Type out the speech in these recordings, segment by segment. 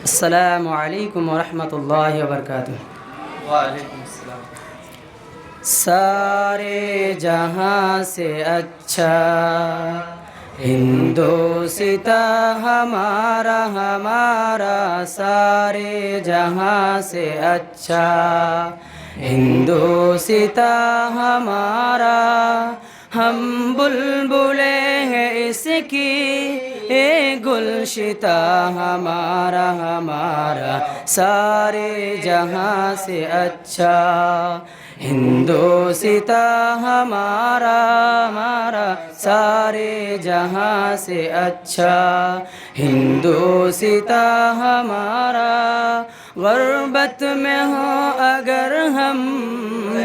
السلام علیکم ورحمۃ اللہ وبرکاتہ وعلیکم السلام سارے جہاں سے اچھا ہندوستا ہمارا ہمارا سارے جہاں سے اچھا ہندوستا ہمارا ہم بلبلے ہیں اس کی، اے گلشتا ہمارا ہمارا سارے جہاں سے اچھا۔ ہندوستا ہمارا ہمارا سارے جہاں سے اچھا۔ ہندوستا ہمارا، غربت میں ہو اگر ہم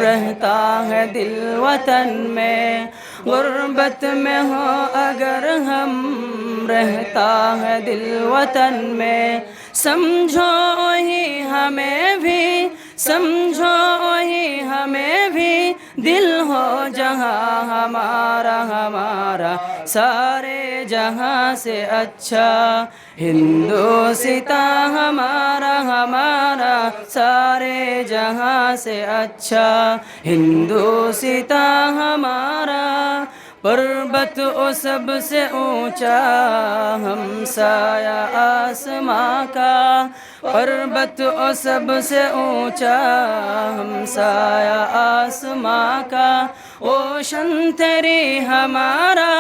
رہتا ہے دل وطن میں۔ غربت میں ہو اگر ہم رہتا ہے دل وطن میں۔ سمجھو ہی ہمیں بھی سمجھو ہی ہمیں بھی دل ہو جہاں ہمارا ہمارا سارے جہاں سے اچھا ہندوستا ہمارا ہمارا سارے جہاں سے اچھا ہندوستا ہمارا پربت او سب سے اونچا ہم سایہ آسماں کا۔ پربت او سب سے اونچا ہم سایہ آسماں کا۔ اوشن تیری ہمارا،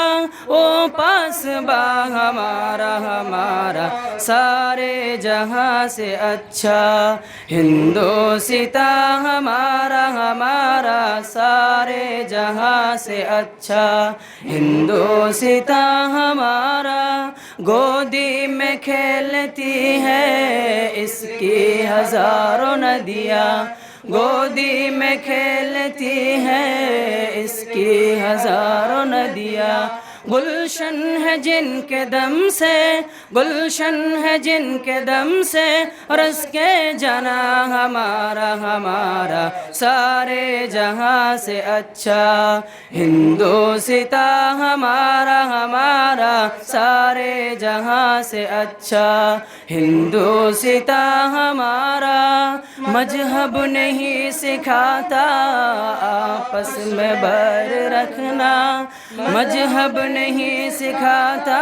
او پاس با ہمارا ہمارا سارے جہاں سے اچھا ہندوستا ہمارا ہمارا سارے جہاں سے اچھا ہندوستا ہمارا گودی میں کھیلتی ہے اس کی ہزاروں ندیاں۔ گودی میں کھیلتی ہے، اس کی ہزاروں ندیاں۔ گلشن ہے جن کے دم سے، گلشن ہے جن کے دم سے۔ رس کے جنا ہمارا ہمارا۔ سارے جہاں سے اچھا ہندوستا ہمارا ہمارا۔ سارے جہاں سے اچھا۔ ہندوستا ہمارا، مذہب نہیں سکھاتا۔ آپس میں بر رکھنا، مذہب نہیں سکھاتا۔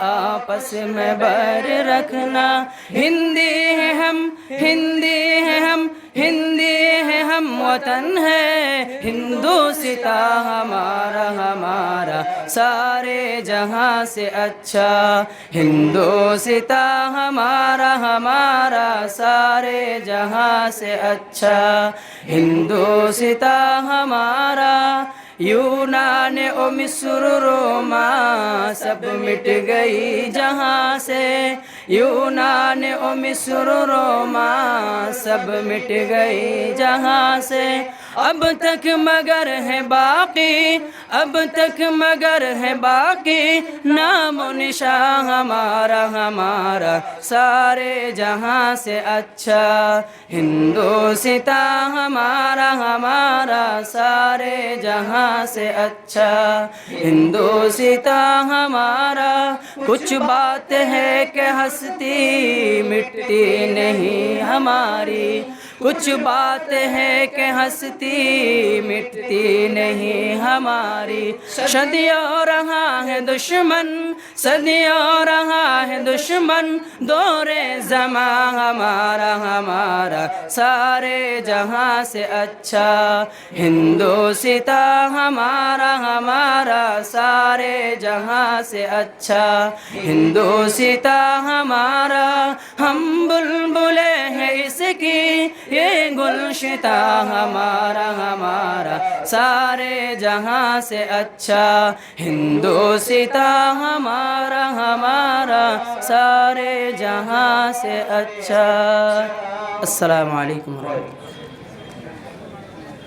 آپس میں بر رکھنا۔ ہندی ہے ہم، ہندی ہے ہم۔ ہندی ہے ہم وطن ہے، ہندو ستا ہمارا ہمارا سارے جہاں سے اچھا۔ ہندو ستا ہمارا ہمارا سارے جہاں سے اچھا۔ ہندو ستا ہمارا، یونان او مصر، روما سب مٹ گئی جہاں سے۔ یونان او مصر روما سب مٹ گئی جہاں سے۔ اب تک مگر ہے باقی، اب تک مگر ہے باقی۔ نام و نشان ہمارا ہمارا سارے جہاں سے۔ اچھا ہندوستا ہمارا ہمارا سارے جہاں سے۔ اچھا ہندوستا ہمارا۔ کچھ بات ہے کہ ہستی مٹتی نہیں ہماری کچھ بات ہے کہ ہستی مٹتی نہیں ہماری۔ صدیوں رہا ہے دشمن صدیوں رہا ہے دشمن۔ دور زماں ہمارا ہمارا۔ سارے جہاں سے اچھا۔ ہندوستا ہمارا ہمارا۔ سارے جہاں سے اچھا۔ ہندوستا ہمارا۔ ہم بلبلے ہیں اس کی یہ گلشتا ہمارا ہمارا سارے جہاں سے اچھا ہندو ستا ہمارا ہمارا سارے جہاں سے اچھا السلام علیکم ورحمۃ اللہ